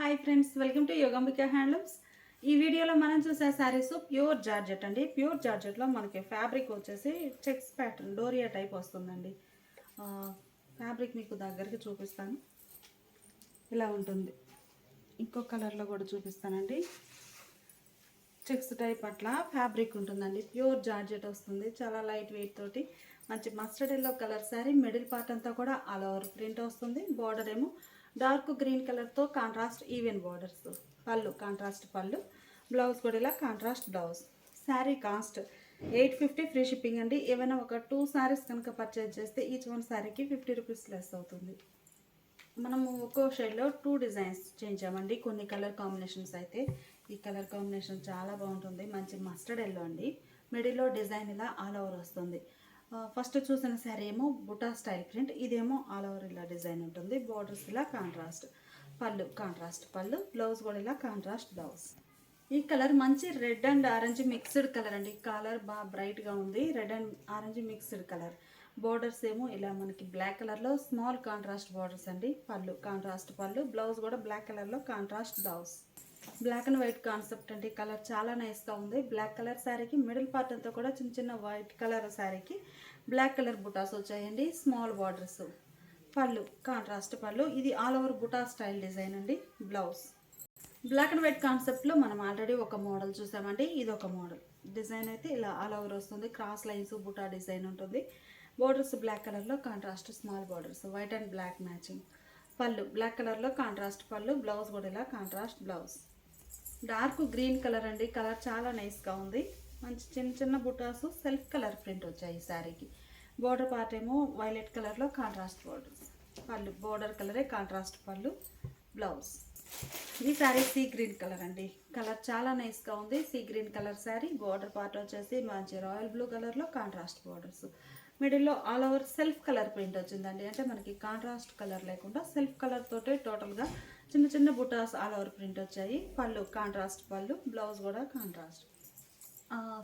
Hi friends welcome to Yogambika handlooms ఈ వీడియోలో మనం చూసే శారీస్ ప్యూర్ జార్జెట్ అండి. ప్యూర్ జార్జెట్లో మనకి ఫ్యాబ్రిక్ వచ్చేసి చెక్స్ ప్యాటర్న్ డోరియా టైప్ వస్తుందండి. ఫ్యాబ్రిక్ మీకు దగ్గరికి చూపిస్తాను. ఇలా ఉంటుంది. ఇంకో కలర్లో కూడా చూపిస్తానండి. చెక్స్ టైప్ అట్లా ఫ్యాబ్రిక్ ఉంటుందండి. ప్యూర్ జార్జెట్ వస్తుంది. చాలా లైట్ వెయిట్ తోటి. మంచి mustard yellow colour sari middle part అంతా కూడా ఆల్ ఓవర్ ప్రింట్ వస్తుంది. బార్డర్ ఏమో డార్క్ గ్రీన్ కలర్తో కాంట్రాస్ట్ ఈవెన్ బార్డర్స్. పళ్ళు కాంట్రాస్ట్ పళ్ళు. బ్లౌజ్ కూడా ఇలా contrast blouse. Sari cost eight fifty free shipping అండి. ఏమైనా ఒక టూ శారీస్ కనుక పర్చేజ్ చేస్తే ఈచ్ వన్ శారీకి ఫిఫ్టీ రూపీస్ లెస్ అవుతుంది. మనము ఒక్కో షేడ్లో టూ డిజైన్స్ చేయించామండి కొన్ని కలర్ కాంబినేషన్స్ అయితే. ఈ కలర్ కాంబినేషన్ చాలా బాగుంటుంది. మంచి మస్టర్డ్ ఎల్లో అండి. మిడిల్లో డిజైన్ ఇలా ఆల్ ఓవర్ వస్తుంది. ఫస్ట్ చూసిన శారీ ఏమో బుటా స్టైల్ ప్రింట్ ఇదేమో ఆల్ ఓవర్ ఇలా డిజైన్ ఉంటుంది బార్డర్స్ ఇలా కాంట్రాస్ట్ పళ్ళు కాంట్రాస్ట్ పళ్ళు బ్లౌజ్ కూడా ఇలా కాంట్రాస్ట్ బ్లౌజ్ ఈ కలర్ మంచి red and orange mixed colour అండి. కలర్ బాగా బ్రైట్గా ఉంది red and orange mixed colour borders ఏమో ఇలా మనకి బ్లాక్ కలర్లో స్మాల్ కాంట్రాస్ట్ బార్డర్స్ అండి. పళ్ళు కాంట్రాస్ట్ పళ్ళు బ్లౌజ్ కూడా బ్లాక్ కలర్లో contrast blouse black and white concept అండి. కలర్ చాలా నైస్గా ఉంది. బ్లాక్ కలర్ శారీకి మిడిల్ పార్ట్ అంతా కూడా చిన్న చిన్న వైట్ కలర్ శారీకి బ్లాక్ కలర్ బుటాస్ వచ్చాయండి స్మాల్ బార్డర్స్. పళ్ళు కాంట్రాస్ట్ పళ్ళు. ఇది all over buta style design అండి బ్లౌజ్. బ్లాక్ అండ్ వైట్ కాన్సెప్ట్లో మనం ఆల్రెడీ ఒక మోడల్ చూసామండి ఇది ఒక మోడల్. డిజైన్ అయితే ఇలా ఆల్ ఓవర్ వస్తుంది క్రాస్ లైన్స్ బుటా డిజైన్ ఉంటుంది. బోర్డర్స్ బ్లాక్ కలర్లో contrast small borders white and black matching. పళ్ళు బ్లాక్ కలర్లో కాంట్రాస్ట్ పళ్ళు బ్లౌజ్ కూడా ఇలా contrast blouse. Dark green colour అండి కలర్ చాలా నైస్గా ఉంది. మంచి చిన్న చిన్న బుటాస్ సెల్ఫ్ కలర్ ప్రింట్ వచ్చాయి ఈ శారీకి. బోర్డర్ పార్ట్ ఏమో వైలెట్ కలర్లో కాంట్రాస్ట్ బోర్డర్ పళ్ళు బోర్డర్ కలరే కాంట్రాస్ట్ పళ్ళు బ్లౌజ్ ఈ శారీ సీ గ్రీన్ కలర్ అండి. కలర్ చాలా నైస్గా ఉంది. Sea green colour sari. Border part వచ్చేసి మంచి రాయల్ బ్లూ కలర్లో కాంట్రాస్ట్ బోర్డర్స్ మిడిల్లో all over self colour print వచ్చిందండి. అంటే మనకి కాంట్రాస్ట్ కలర్ లేకుండా సెల్ఫ్ కలర్ తోటే టోటల్గా చిన్న చిన్న బుటాస్ ఆల్ ఓవర్ ప్రింట్ వచ్చాయి. పళ్ళు కాంట్రాస్ట్ పళ్ళు బ్లౌజ్ కూడా కాంట్రాస్ట్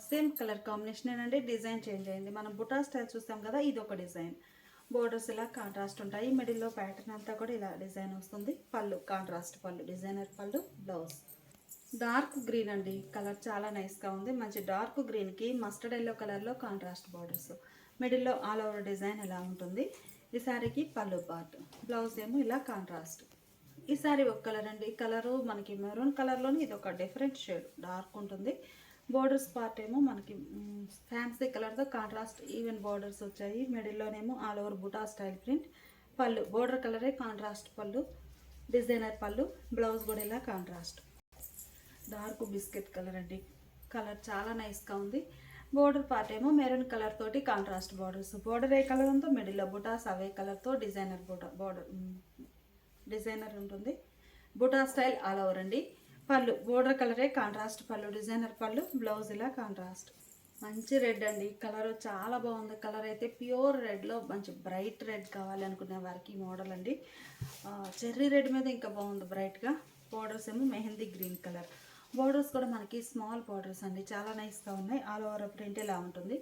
సేమ్ కలర్ కాంబినేషన్ అండి డిజైన్ చేంజ్ అయింది. మనం బుటా స్టైల్ చూస్తాం కదా ఇది ఒక డిజైన్. బోర్డర్స్ ఇలా కాంట్రాస్ట్ ఉంటాయి. మిడిల్లో ప్యాటర్న్ అంతా కూడా ఇలా డిజైన్ వస్తుంది. పళ్ళు కాంట్రాస్ట్ పళ్ళు డిజైనర్ పళ్ళు బ్లౌజ్. డార్క్ గ్రీన్ అండి. కలర్ చాలా నైస్గా ఉంది. మంచి డార్క్ గ్రీన్కి మస్టర్డ్ ఎల్లో కలర్లో కాంట్రాస్ట్ బార్డర్స్. మిడిల్లో ఆల్ ఓవర్ డిజైన్ ఇలా ఉంటుంది? ఈ శారీకి పళ్ళు పార్ట్. బ్లౌజ్ ఏమో ఇలా కాంట్రాస్ట్. ఈ శారీ ఒక కలర్ అండి. కలరు మనకి మెరూన్ కలర్లోని ఇది ఒక డిఫరెంట్ షేడ్. డార్క్ ఉంటుంది. బోర్డర్స్ పార్ట్ ఏమో మనకి ఫ్యాన్సీ కలర్తో కాంట్రాస్ట్ ఈవెన్ బోర్డర్స్ వచ్చాయి. మిడిల్లోనేమో all over buta style print పళ్ళు బోర్డర్ కలరే కాంట్రాస్ట్ పళ్ళు. డిజైనర్ పళ్ళు బ్లౌజ్ కూడా ఇలా కాంట్రాస్ట్ డార్క్ బిస్కెట్ కలర్ అండి. కలర్ చాలా నైస్గా ఉంది. బోర్డర్ పార్ట్ ఏమో మెరూన్ కలర్ తోటి కాంట్రాస్ట్ బోర్డర్స్ బోర్డర్ ఏ కలర్ ఉందో మిడిల్లో బుటాస్ అవే కలర్తో డిజైనర్ బుటా బోర్డర్ డిజైనర్ ఉంటుంది. బుటా స్టైల్ ఆల్ ఓవర్ అండి. పళ్ళు బోర్డర్ కలరే కాంట్రాస్ట్ పళ్ళు డిజైనర్ పళ్ళు బ్లౌజ్ ఇలా కాంట్రాస్ట్. మంచి రెడ్ అండి. కలర్ చాలా బాగుంది. కలర్ అయితే ప్యూర్ రెడ్లో మంచి బ్రైట్ రెడ్ కావాలి అనుకునే వారికి ఈ మోడల్ అండి. చెర్రీ రెడ్ మీద ఇంకా బాగుంది బ్రైట్గా బోర్డర్స్ ఏమో మెహందీ గ్రీన్ కలర్. బోర్డర్స్ కూడా మనకి స్మాల్ బోర్డర్స్ అండి. చాలా నైస్గా ఉన్నాయి. ఆల్ ఓవర్ ప్రింట్ ఇలా ఉంటుంది.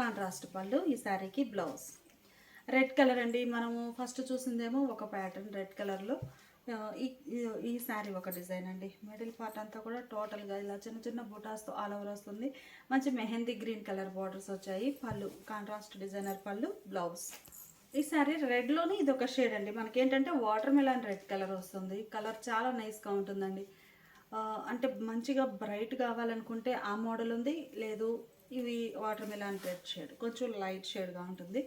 కాంట్రాస్ట్ పళ్ళు ఈ శారీకి బ్లౌజ్ రెడ్ కలర్ అండి. మనము ఫస్ట్ చూసిందేమో ఒక ప్యాటర్న్ రెడ్ కలర్లో. ఈ ఈ శారీ ఒక డిజైన్ అండి. మిడిల్ పార్ట్ అంతా కూడా టోటల్గా ఇలా చిన్న చిన్న బుటాస్తో ఆల్ ఓవర్ వస్తుంది. మంచి మెహందీ గ్రీన్ కలర్ బార్డర్స్ వచ్చాయి. పళ్ళు కాంట్రాస్ట్ డిజైనర్ పళ్ళు బ్లౌజ్ ఈ శారీ రెడ్లోనే ఇది ఒక షేడ్ అండి. మనకేంటంటే వాటర్ మిలాన్ రెడ్ కలర్ వస్తుంది. కలర్ చాలా నైస్గా ఉంటుందండి. అంటే మంచిగా బ్రైట్ కావాలనుకుంటే ఆ మోడల్ ఉంది. లేదు ఇవి వాటర్ మిలాన్ రెడ్ షేడ్ కొంచెం లైట్ షేడ్గా ఉంటుంది.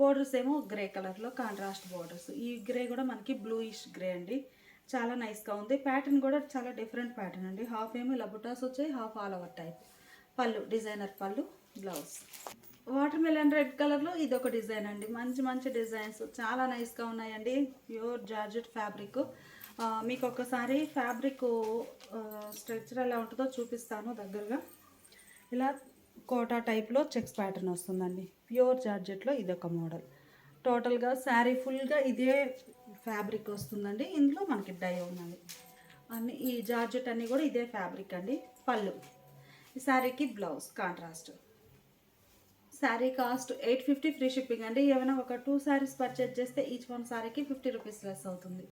బోర్డర్స్ ఏమో గ్రే కలర్లో కాంట్రాస్ట్ బోర్డర్స్ ఈ గ్రే కూడా మనకి బ్లూయిష్ గ్రే అండి. చాలా నైస్గా ఉంది. ప్యాటర్న్ కూడా చాలా డిఫరెంట్ ప్యాటర్న్ అండి. హాఫ్ ఏమో ఇలా బుటాస్ వచ్చాయి హాఫ్ ఆల్ ఓవర్ టైప్ పళ్ళు డిజైనర్ పళ్ళు బ్లౌజ్ వాటర్ మిలన్ రెడ్ కలర్లో ఇది ఒక డిజైన్ అండి. మంచి మంచి డిజైన్స్ చాలా నైస్గా ఉన్నాయండి. ప్యూర్ జార్జెట్ ఫ్యాబ్రిక్ మీకు ఒకసారి ఫ్యాబ్రిక్ స్ట్రక్చర్ ఎలా ఉంటుందో చూపిస్తాను దగ్గరగా. ఇలా కోటా టైప్లో చెక్స్ ప్యాటర్న్ వస్తుందండి. ప్యూర్ జార్జెట్లో ఇదొక మోడల్. టోటల్గా శారీ ఫుల్గా ఇదే ఫ్యాబ్రిక్ వస్తుందండి. ఇందులో మనకి డై ఉన్నది. అన్ని ఈ జార్జెట్ అన్నీ కూడా ఇదే ఫ్యాబ్రిక్ అండి. పళ్ళు. ఈ శారీకి blouse contrast. Sari cost eight fifty free shipping అండి. ఏమైనా ఒక టూ శారీస్ పర్చేజ్ చేస్తే ఈచ్ వన్ శారీకి ఫిఫ్టీ రూపీస్ లెస్ అవుతుంది.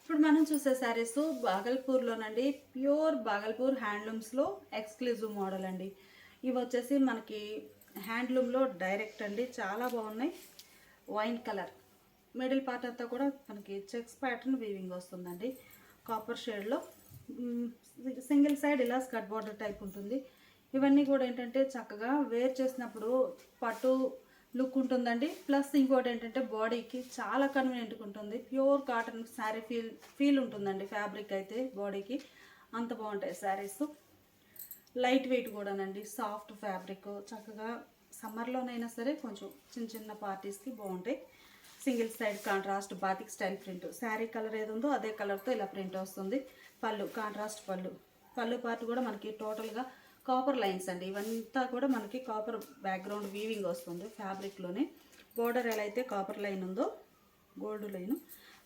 ఇప్పుడు మనం చూసే శారీస్ బాగల్పూర్లోనండి. ప్యూర్ బాగల్పూర్ హ్యాండ్లూమ్స్లో ఎక్స్క్లూజివ్ మోడల్ అండి. ఇవి వచ్చేసి మనకి హ్యాండ్లూమ్లో డైరెక్ట్ అండి. చాలా బాగున్నాయి. Wine colour. మిడిల్ పార్ట్ అంతా కూడా మనకి చెక్స్ ప్యాటర్న్ వీవింగ్ వస్తుందండి. కాపర్ షేడ్లో. సింగిల్ సైడ్ ఇలా స్కర్ట్ బార్డర్ టైప్ ఉంటుంది. ఇవన్నీ కూడా ఏంటంటే చక్కగా వేర్ చేసినప్పుడు పట్టు లుక్ ఉంటుందండి. ప్లస్ ఇంకోటి ఏంటంటే బాడీకి చాలా కన్వీనియంట్గా ఉంటుంది. Pure cotton sari feel feel ఉంటుందండి ఫ్యాబ్రిక్ అయితే బాడీకి. అంత బాగుంటాయి శారీస్. లైట్ వెయిట్ కూడానండి సాఫ్ట్ ఫ్యాబ్రిక్. చక్కగా సమ్మర్లోనైనా సరే కొంచెం చిన్న చిన్న పార్టీస్కి బాగుంటాయి. Single side contrast batik style print. Sari colour ఏది ఉందో అదే కలర్తో ఇలా ప్రింట్ వస్తుంది. పళ్ళు కాంట్రాస్ట్ పళ్ళు. పళ్ళు పార్ట్ కూడా మనకి టోటల్గా కాపర్ లైన్స్ అండి. ఇవంతా కూడా మనకి కాపర్ బ్యాక్గ్రౌండ్ వీవింగ్ వస్తుంది ఫ్యాబ్రిక్లోనే బోర్డర్ ఎలా అయితే కాపర్ లైన్ ఉందో గోల్డ్ లైన్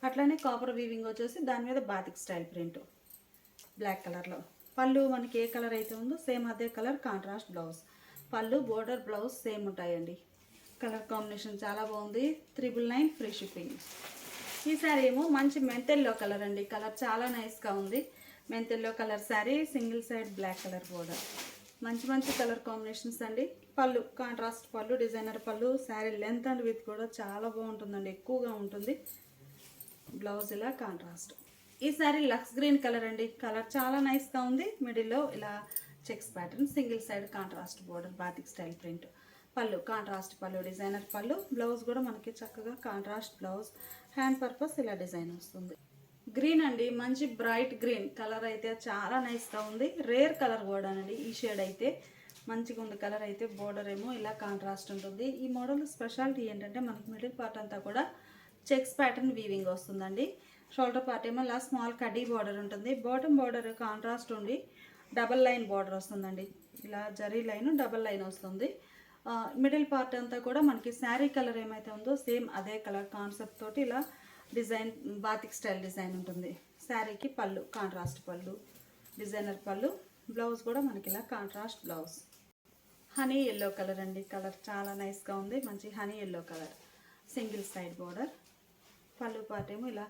అట్లానే కాపర్ వీవింగ్ వచ్చేసి దాని మీద బాతిక్ స్టైల్ ప్రింట్ బ్లాక్ కలర్లో పళ్ళు మనకి ఏ కలర్ అయితే ఉందో సేమ్ అదే కలర్ కాంట్రాస్ట్ బ్లౌజ్. పళ్ళు బోర్డర్ బ్లౌజ్ సేమ్ ఉంటాయండి. కలర్ కాంబినేషన్ చాలా బాగుంది. Triple nine free shipping. ఈ శారీ ఏమో మంచి మెంతెల్లో కలర్ అండి. కలర్ చాలా నైస్గా ఉంది. మెంతెల్లో colour sari single side black colour border. మంచి మంచి కలర్ కాంబినేషన్స్ అండి. పళ్ళు కాంట్రాస్ట్ పళ్ళు డిజైనర్ పళ్ళు శారీ లెంత్ అండ్ విత్ కూడా చాలా బాగుంటుందండి. ఎక్కువగా ఉంటుంది. బ్లౌజ్ ఇలా కాంట్రాస్ట్. ఈ సారీ లక్స్ గ్రీన్ కలర్ అండి. కలర్ చాలా నైస్గా ఉంది. మిడిల్లో ఇలా checks pattern single side contrast border batik style print పళ్ళు కాంట్రాస్ట్ పళ్ళు డిజైనర్ పళ్ళు. బ్లౌజ్ కూడా మనకి చక్కగా కాంట్రాస్ట్ బ్లౌజ్ హ్యాండ్ పర్పస్ ఇలా డిజైన్ వస్తుంది. గ్రీన్ అండి మంచి బ్రైట్ గ్రీన్. కలర్ అయితే చాలా నైస్గా ఉంది. రేర్ కలర్ కూడా అండి ఈ షేడ్ అయితే మంచిగా ఉంది. కలర్ అయితే బోర్డర్ ఏమో ఇలా కాంట్రాస్ట్ ఉంటుంది. ఈ మోడల్ స్పెషాలిటీ ఏంటంటే మనకి మిడిల్ పార్ట్ అంతా కూడా చెక్స్ ప్యాటర్న్ వీవింగ్ వస్తుందండి. షోల్డర్ పార్ట్ ఏమో ఇలా స్మాల్ కడ్డీ బార్డర్ ఉంటుంది. బాటమ్ బార్డర్ కాంట్రాస్ట్ ఉండి డబల్ లైన్ బార్డర్ వస్తుందండి. ఇలా జరీ లైన్ డబల్ లైన్ వస్తుంది. మిడిల్ పార్ట్ అంతా కూడా మనకి శారీ కలర్ ఏమైతే ఉందో సేమ్ అదే కలర్ కాన్సెప్ట్ తోటి ఇలా డిజైన్ బాతిక్ స్టైల్ డిజైన్ ఉంటుంది. శారీకి పళ్ళు కాంట్రాస్ట్ పళ్ళు డిజైనర్ పళ్ళు బ్లౌజ్ కూడా మనకి ఇలా contrast blouse. Honey yellow colour అండి. కలర్ చాలా నైస్గా ఉంది. మంచి honey yellow colour. Single side border. పళ్ళు పార్ట్ ఏమో ఇలా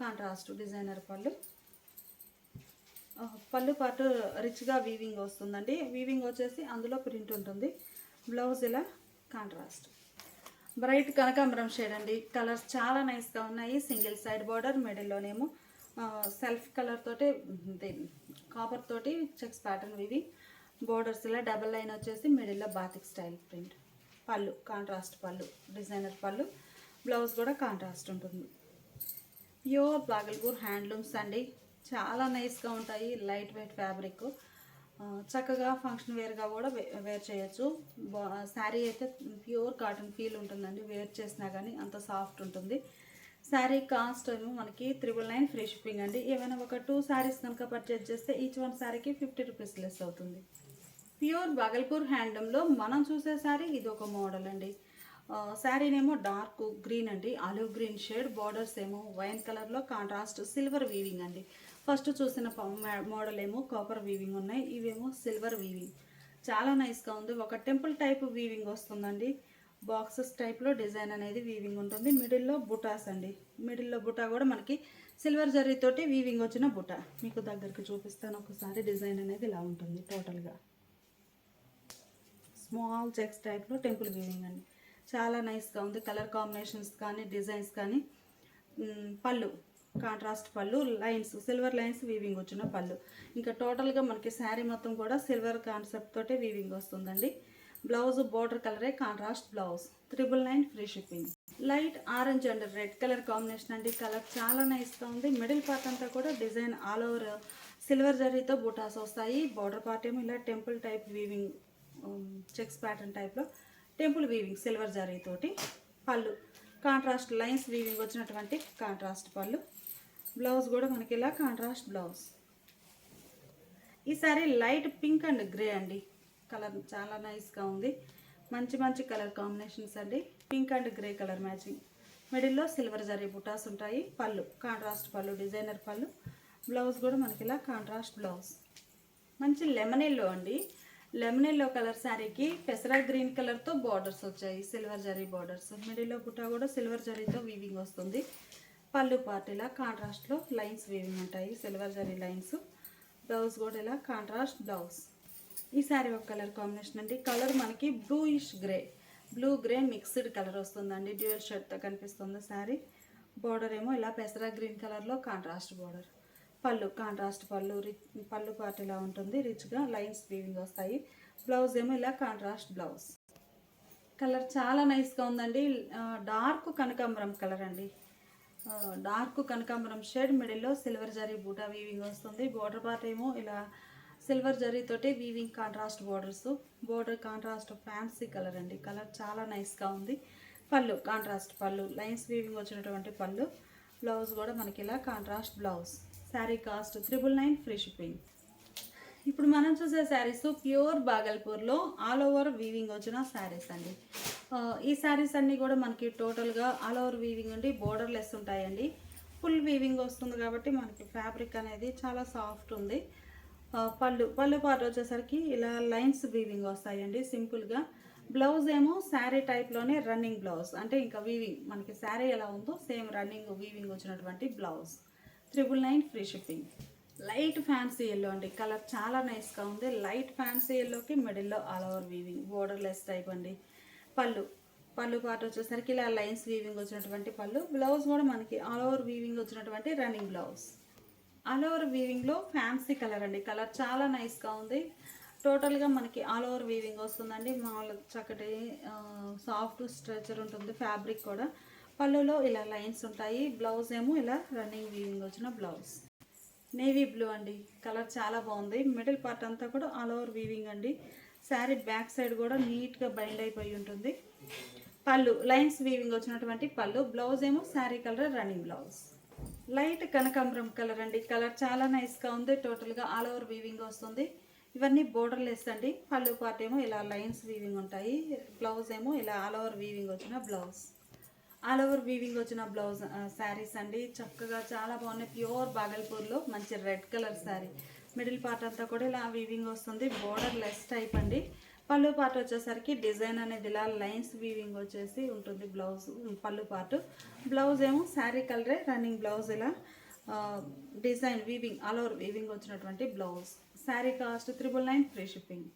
కాంట్రాస్ట్ డిజైనర్ పళ్ళు. పళ్ళు పాటు రిచ్గా వీవింగ్ వస్తుందండి. వీవింగ్ వచ్చేసి అందులో ప్రింట్ ఉంటుంది. బ్లౌజ్ ఇలా కాంట్రాస్ట్. బ్రైట్ కనకాంబరం షేడ్ అండి. కలర్స్ చాలా నైస్గా ఉన్నాయి. సింగిల్ సైడ్ బార్డర్ మిడిల్లోనేమో సెల్ఫ్ కలర్ తోటి కాపర్ తోటి చెక్స్ ప్యాటర్న్ ఇవి బోర్డర్స్ ఇలా డబల్ లైన్ వచ్చేసి మిడిల్లో బాతిక్ స్టైల్ ప్రింట్ పళ్ళు కాంట్రాస్ట్ పళ్ళు డిజైనర్ పళ్ళు. బ్లౌజ్ కూడా కాంట్రాస్ట్ ఉంటుంది. ప్యూర్ బాగల్పూర్ హ్యాండ్లూమ్స్ అండి. చాలా నైస్గా ఉంటాయి లైట్ వెయిట్ ఫ్యాబ్రిక్. చక్కగా ఫంక్షన్ వేర్గా కూడా వేర్ చేయొచ్చు. శారీ అయితే ప్యూర్ కాటన్ ఫీల్ ఉంటుందండి. వేర్ చేసినా కానీ అంత సాఫ్ట్ ఉంటుంది. శారీ కాస్ట్ ఏమో మనకి త్రిబుల్ నైన్ ఫ్రీ షిప్పింగ్ అండి. ఏమైనా ఒక టూ శారీస్ కనుక పర్చేజ్ చేస్తే ఈచ్ వన్ శారీకి ఫిఫ్టీ రూపీస్ లెస్ అవుతుంది. ప్యూర్ బాగల్పూర్ హ్యాండ్లూమ్లో మనం చూసే శారీ ఇది ఒక మోడల్ అండి. శారీనేమో డార్క్ గ్రీన్ అండి ఆలివ్ గ్రీన్ షేడ్ బార్డర్స్ ఏమో వైన్ కలర్లో కాంట్రాస్ట్ సిల్వర్ వీవింగ్ అండి. ఫస్ట్ చూసిన మోడల్ ఏమో కాపర్ వీవింగ్ ఉన్నాయి ఇవేమో సిల్వర్ వీవింగ్. చాలా నైస్గా ఉంది ఒక టెంపుల్ టైప్ వీవింగ్ వస్తుందండి. బాక్సెస్ టైప్లో డిజైన్ అనేది వీవింగ్ ఉంటుంది మిడిల్లో బుటాస్ అండి. మిడిల్లో బుటా కూడా మనకి సిల్వర్ జరీతోటి వీవింగ్ వచ్చిన బుటా. మీకు దగ్గరికి చూపిస్తాను ఒకసారి డిజైన్ అనేది ఇలా ఉంటుంది టోటల్గా. స్మాల్ చెక్స్ టైప్లో టెంపుల్ వీవింగ్ అండి. చాలా నైస్గా ఉంది. కలర్ కాంబినేషన్స్ కానీ డిజైన్స్ కానీ. పళ్ళు. కాంట్రాస్ట్ పళ్ళు లైన్స్ సిల్వర్ లైన్స్ వీవింగ్ వచ్చిన పళ్ళు. ఇంకా టోటల్గా మనకి శారీ మొత్తం కూడా సిల్వర్ కాన్సెప్ట్ తోటే వీవింగ్ వస్తుందండి. బ్లౌజ్ బోర్డర్ కలరే contrast blouse triple nine free shipping light orange and red colour combination అండి. కలర్ చాలా నైస్గా ఉంది. మిడిల్ పార్ట్ అంతా కూడా డిజైన్ ఆల్ ఓవర్ సిల్వర్ జరీతో బూటాస్ వస్తాయి. బార్డర్ పార్ట్ ఏమో ఇలా temple type weaving checks pattern టైప్లో టెంపుల్ వీవింగ్ సిల్వర్ జరీతోటి పళ్ళు. కాంట్రాస్ట్ లైన్స్ వీవింగ్ వచ్చినటువంటి కాంట్రాస్ట్ పళ్ళు. బ్లౌజ్ కూడా మనకి ఇలా కాంట్రాస్ట్ బ్లౌజ్. ఈ sari light pink and grey అండి. కలర్ చాలా నైస్గా ఉంది. మంచి మంచి కలర్ కాంబినేషన్స్ అండి. Pink and grey colour matching. మిడిల్లో సిల్వర్ జరీ బుటాస్ ఉంటాయి. పళ్ళు కాంట్రాస్ట్ పళ్ళు డిజైనర్ పళ్ళు. బ్లౌజ్ కూడా మనకి ఇలా కాంట్రాస్ట్ బ్లౌజ్. మంచి లెమన్ ఎల్లో అండి. లెమన్ ఎల్లో కలర్ శారీకి పెసరా గ్రీన్ కలర్తో బార్డర్స్ వచ్చాయి. Silver zari borders. మిడిల్లో బుట్ట కూడా సిల్వర్ జరీతో వీవింగ్ వస్తుంది. పళ్ళు పార్ట్ ఇలా కాంట్రాస్ట్లో లైన్స్ వీవింగ్ ఉంటాయి. సిల్వర్ జరీ లైన్స్ బ్లౌజ్ కూడా ఇలా కాంట్రాస్ట్ బ్లౌజ్ ఈ శారీ ఒక కలర్ కాంబినేషన్ అండి. కలర్ మనకి bluish grey blue grey mixed colour వస్తుందండి. డ్యూయల్ షర్ట్తో కనిపిస్తుంది శారీ. బోర్డర్ ఏమో ఇలా పెసరా గ్రీన్ కలర్లో కాంట్రాస్ట్ బార్డర్ పళ్ళు కాంట్రాస్ట్ పళ్ళు రిచ్ పళ్ళు పార్ట్ ఇలా ఉంటుంది. రిచ్గా లైన్స్ వీవింగ్ వస్తాయి. బ్లౌజ్ ఏమో ఇలా కాంట్రాస్ట్ బ్లౌజ్. కలర్ చాలా నైస్గా ఉందండి. డార్క్ కనకాంబరం కలర్ అండి. డార్క్ కనకాంబరం షేడ్ మిడిల్లో సిల్వర్ జరీ బూటా వీవింగ్ వస్తుంది. బోర్డర్ పార్ట్ ఏమో ఇలా silver జరీతోటి weaving contrast borders. Border contrast fancy colour అండి. కలర్ చాలా నైస్గా ఉంది. పళ్ళు కాంట్రాస్ట్ పళ్ళు లైన్స్ వీవింగ్ వచ్చినటువంటి పళ్ళు బ్లౌజ్ కూడా మనకి ఇలా contrast blouse. Sari cost triple nine free shipping ఇప్పుడు మనం చూసే శారీస్ ప్యూర్ బాగల్పూర్లో ఆల్ ఓవర్ వీవింగ్ వచ్చిన శారీస్ అండి. ఈ శారీస్ అన్నీ కూడా మనకి టోటల్గా ఆల్ ఓవర్ వీవింగ్ ఉండి బోర్డర్లెస్ ఉంటాయండి. ఫుల్ వీవింగ్ వస్తుంది కాబట్టి మనకి ఫ్యాబ్రిక్ అనేది చాలా సాఫ్ట్ ఉంది. పళ్ళు పళ్ళు పాటు వచ్చేసరికి ఇలా లైన్స్ వీవింగ్ వస్తాయండి సింపుల్గా బ్లౌజ్ ఏమో శారీ టైప్లోనే రన్నింగ్ బ్లౌజ్ అంటే ఇంకా వీవింగ్ మనకి శారీ ఎలా ఉందో సేమ్ రన్నింగ్ వీవింగ్ వచ్చినటువంటి blouse triple nine free shipping. Light fancy yellow అండి. కలర్ చాలా నైస్గా ఉంది. లైట్ ఫ్యాన్సీ ఎల్లోకి మిడిల్లో all over weaving. Borderless type అండి. పళ్ళు. పళ్ళు పాటు వచ్చేసరికి ఇలా లైన్స్ వీవింగ్ వచ్చినటువంటి పళ్ళు. బ్లౌజ్ కూడా మనకి ఆల్ ఓవర్ వీవింగ్ వచ్చినటువంటి రన్నింగ్ బ్లౌజ్. ఆల్ ఓవర్ వీవింగ్లో ఫ్యాన్సీ కలర్ అండి. కలర్ చాలా నైస్గా ఉంది. టోటల్గా మనకి ఆల్ ఓవర్ వీవింగ్ వస్తుందండి. మామూలు చక్కటి సాఫ్ట్ స్ట్రెచర్ ఉంటుంది. ఫ్యాబ్రిక్ కూడా. పళ్ళులో ఇలా లైన్స్ ఉంటాయి. బ్లౌజ్ ఏమో ఇలా రన్నింగ్ వీవింగ్ వచ్చిన బ్లౌజ్. నేవీ బ్లూ అండి. కలర్ చాలా బాగుంది. మిడిల్ పార్ట్ అంతా కూడా ఆల్ ఓవర్ వీవింగ్ అండి. శారీ బ్యాక్ సైడ్ కూడా నీట్గా బైండ్ అయిపోయి ఉంటుంది. పళ్ళు లైన్స్ వీవింగ్ వచ్చినటువంటి పళ్ళు. బ్లౌజ్ ఏమో sari colour running blouse. Light కనకాంబరం కలర్ అండి. కలర్ చాలా నైస్గా ఉంది. టోటల్గా ఆల్ ఓవర్ వీవింగ్ వస్తుంది. ఇవన్నీ బోర్డర్లెస్ అండి. పళ్ళు పార్ట్ ఏమో ఇలా లైన్స్ వీవింగ్ ఉంటాయి. బ్లౌజ్ ఏమో ఇలా ఆల్ ఓవర్ వీవింగ్ వచ్చిన బ్లౌజ్. ఆల్ ఓవర్ వీవింగ్ వచ్చిన బ్లౌజ్ శారీస్ అండి. చక్కగా చాలా బాగున్నాయి. ప్యూర్ బాగల్పూర్లో మంచి red colour sari middle part అంతా కూడా ఇలా వీవింగ్ వస్తుంది. బోర్డర్ లెస్ టైప్ అండి. పళ్ళు పార్ట్ వచ్చేసరికి డిజైన్ అనేది ఇలా లైన్స్ వీవింగ్ వచ్చేసి ఉంటుంది బ్లౌజ్ పళ్ళు పార్ట్. బ్లౌజ్ ఏమో శారీ కలరే రన్నింగ్ బ్లౌజ్ ఇలా design weaving all over weaving వచ్చినటువంటి blouse. Sari cost triple nine free shipping